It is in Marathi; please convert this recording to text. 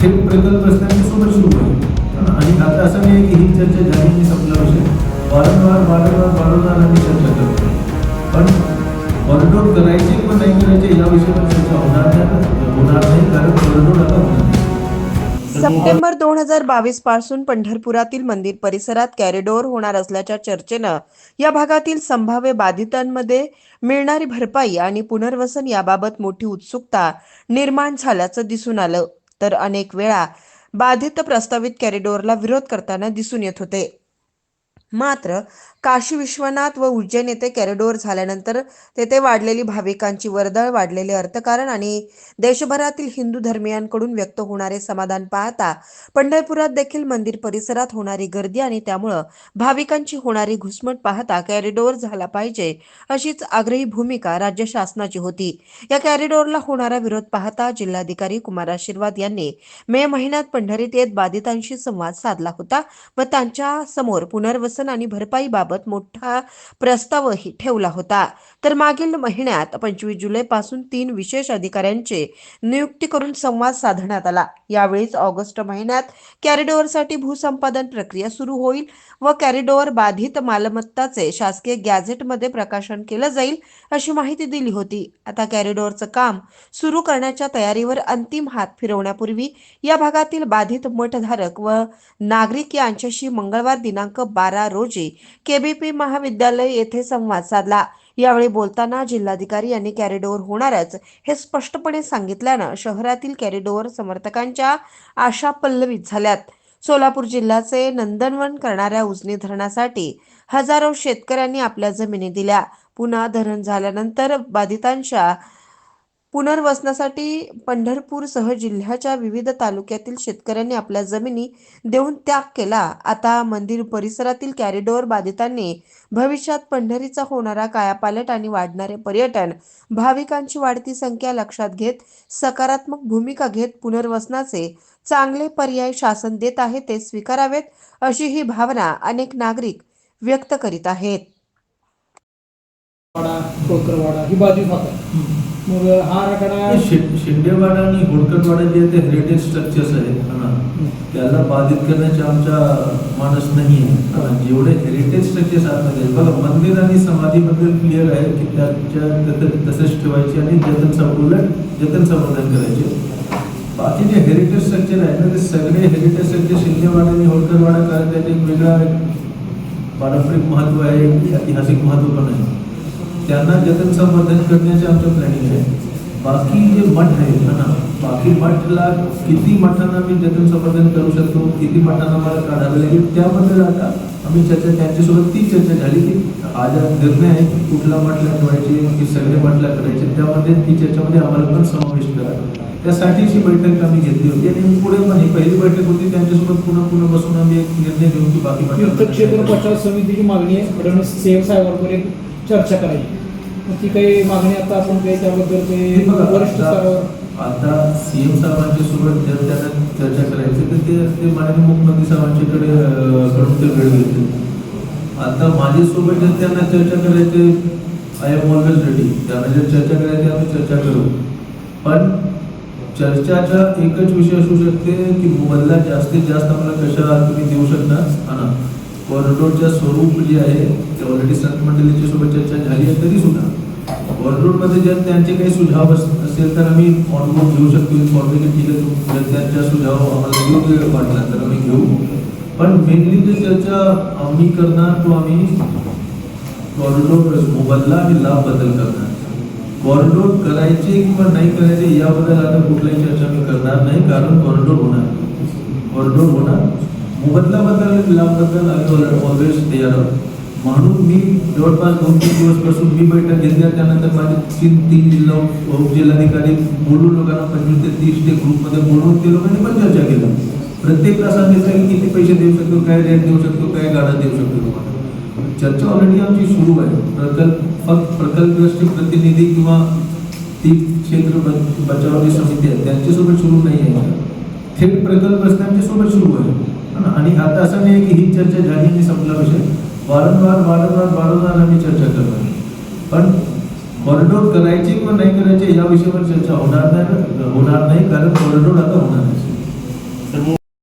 हे प्रकल्प असणाऱ्यांसोबत सुरू आहे आणि आता असं नाही की ही चर्चा झाली की संपला विषय वारंवार वारंवार वारंवार आम्ही चर्चा करतो. पण ऑर्डर करायचे किंवा नाही करायचे या विषयावर चर्चा होणार नाही होणार नाही कारण ऑर्डर आता होणार नाही. सप्टेंबर दोन हजार बावीसपासून पंढरपुरातील मंदिर परिसरात कॅरिडोर होणार असल्याच्या चर्चेनं या भागातील संभाव्य बाधितांमध्ये मिळणारी भरपाई आणि पुनर्वसन याबाबत मोठी उत्सुकता निर्माण झाल्याचं दिसून आलं. तर अनेक वेळा बाधित प्रस्तावित कॅरिडोरला विरोध करताना दिसून येत होते. मात्र काशी विश्वनाथ व उज्जैन येथे कॅरिडोर झाल्यानंतर तेथे वाढलेली भाविकांची वर्दळ वाढलेले अर्थकारण आणि देशभरातील हिंदू धर्मियांकडून व्यक्त होणारे समाधान पाहता पंढरपुरात देखील मंदिर परिसरात होणारी गर्दी आणि त्यामुळं भाविकांची होणारी घुसमट पाहता कॅरिडोर झाला पाहिजे अशीच आग्रही भूमिका राज्य शासनाची होती. या कॅरिडोरला होणारा विरोध पाहता जिल्हाधिकारी कुमार आशीर्वाद यांनी मे महिन्यात पंढरीत येत बाधितांशी संवाद साधला होता व त्यांच्यासमोर पुनर्वसन आणि भरपाई याबाबत मोठा प्रस्तावही ठेवला होता. तर मागील महिन्यात पंचवीस जुलै पासून तीन विशेष अधिकाऱ्यांचे नियुक्ती करून संवाद साधण्यात आला. यावेळीच ऑगस्ट महिन्यात कॅरिडोअरसाठी भूसंपादन प्रक्रिया सुरू होईल व कॅरिडोअर बाधित मालमत्ताचे शासकीय गॅझेटमध्ये प्रकाशन केलं जाईल अशी माहिती दिली होती. आता कॅरिडोअरचं काम सुरू करण्याच्या तयारीवर अंतिम हात फिरवण्यापूर्वी या भागातील बाधित मठधारक व नागरिक यांच्याशी मंगळवार दिनांक बारा रोजी केबीपी महाविद्यालय येथे संवाद साधला. यावेळी बोलताना जिल्हाधिकारी यांनी कॅरिडोअर होणारच हे स्पष्टपणे सांगितल्यानं शहरातील कॅरिडोअर समर्थकांच्या आशा पल्लवित झाल्यात. सोलापूर जिल्ह्याचे नंदनवन करणाऱ्या उजनी धरणासाठी हजारो शेतकऱ्यांनी आपल्या जमिनी दिल्या. पुन्हा धरण झाल्यानंतर बाधितांच्या पुनर्वसनासाठी पंढरपूरसह जिल्ह्याच्या विविध तालुक्यातील शेतकऱ्यांनी आपल्या जमिनी देऊन त्याग केला. आता मंदिर परिसरातील कॅरिडोअर बाधितांनी भविष्यात पंढरीचा होणारा कायापालट आणि वाढणारे पर्यटन भाविकांची वाढती संख्या लक्षात घेत सकारात्मक भूमिका घेत पुनर्वसनाचे चांगले पर्याय शासन देत आहे ते स्वीकारावेत अशी ही भावना अनेक नागरिक व्यक्त करीत आहेत. वाडा मग हा आराखडा शिंदेवाडा आणि होडकरवाडा जे ते हेरिटेज स्ट्रक्चर्स आहेत हा, त्याला बाधित करण्याचे आमच्या मानस नाही आहे जेवढे हेरिटेज स्ट्रक्चर्स आतमध्ये आहेत, बघा मंदिर आणि समाधीबद्दल क्लिअर आहे की त्याच्या तसेच ठेवायचे आणि जतन सं- जतन संवर्धन करायचे. बाकी जे हेरिटेज स्ट्रक्चर आहे ना ते सगळे हेरिटेज स्ट्रक्चर शिंदेवाडा आणि होडकरवाडा कारण त्याचे एक वेगळा पारंपरिक महत्त्व आहे ऐतिहासिक महत्त्व पण आहे. त्यांना जतन संवर्धन करण्याचे आमचं प्लॅनिंग आहे. बाकी जे मठ आहेत ना बाकी मठला किती मठांना मी जतन संवर्धन करू शकतो किती मठांना मला काढावे लागेल त्याबद्दल आता आम्ही चर्चा त्यांच्यासोबत ती चर्चा झाली की हा जो निर्णय आहे की कुठला मठला ठेवायचे की सगळे मठला करायचे त्यामध्ये ती चर्चामध्ये आम्हाला पण समावेश करा. त्यासाठीच ही बैठक आम्ही घेतली होती आणि पुढे पण ही पहिली बैठक होती त्यांच्यासोबत पुन्हा पुन्हा बसून आम्ही एक निर्णय घेऊन की बाकी तीर्थक्षेत्र मठांना प्रचार समितीची मागणी आहे फडणवीस साहेबांवर चर्चा करायची. ती काही मागणी आता आपण काही त्याबद्दल काही वरिष्ठ आता- स्तरावर आता सीएम साहेबांच्या सोबत जर त्यांना चर्चा करायची तर ते ते माननीय मुख्यमंत्री साहेबांच्याकडे कडून ते वेळ घेतील. आता माझ्यासोबत जर त्यांना चर्चा करायची आय एम ऑलवेज रेडी त्यांना जर चर्चा करायची आम्ही चर्चा करू. पण चर्चाचा एकच विषय असू शकते की मोबदला जास्तीत जास्त आम्हाला कशा तुम्ही देऊ शकता? हा ना. कॉरिडोरच्या स्वरूप जे आहे ते ऑलरेडी संत मंडळीच्या सोबत चर्चा झाली आहे तरी सुद्धा. कॉरिडोरमध्ये जर त्यांचे काही सुझाव अस- असेल तर आम्ही ऑनबोर्ड घेऊ शकतो. इन्फॉर्मेशन ठीक आहे जर त्यांच्या सुझाव आम्हाला योग्य वाटला तर आम्ही घेऊ. पण मेनली जे चर्चा आम्ही करणार तो आम्ही कॉरिडोर मोबदला आणि लाभ बद्दल करणार. कॉरिडोर करायचे किंवा नाही करायचे याबद्दल आता कुठल्याही चर्चा मी करणार नाही, कारण कॉरिडोर होणार. कॉरिडोर होणार. मोबदल्याबद्दल आणि लाभबद्दल आम्ही ऑलवेज तयार आहोत म्हणून मी जवळपास दोन तीन दिवसपासून मी बैठक घेतल्या त्यानंतर माझे तीन तीन जिल्हा उपजिल्हाधिकारी बोलून लोकांना पंचवीस ते तीस ते ग्रुपमध्ये बोलून ते लोकांनी पण चर्चा केली. प्रत्येक सांगितलं की किती पैसे देऊ शकतो काय रेट देऊ शकतो काय गाडा देऊ शकतो तुम्हाला. चर्चा ऑलरेडी आमची सुरू आहे. प्रकल्प फक्त प्रकल्पग्रस्त प्रतिनिधी किंवा ती क्षेत्र ब- समिती आहे त्यांच्यासोबत सुरू नाही आहे. थेट प्रकल्पग्रस्तांच्या सोबत सुरू आहे. आणि आता असं नाही की ही चर्चा झाली आणि संपला विषय. वारंवार वारंवार वारंवार आम्ही चर्चा करणार पण कॉरिडोर करायची किंवा नाही करायची या विषयावर चर्चा होणार नाही होणार नाही कारण कॉरिडोर आता होणार नाही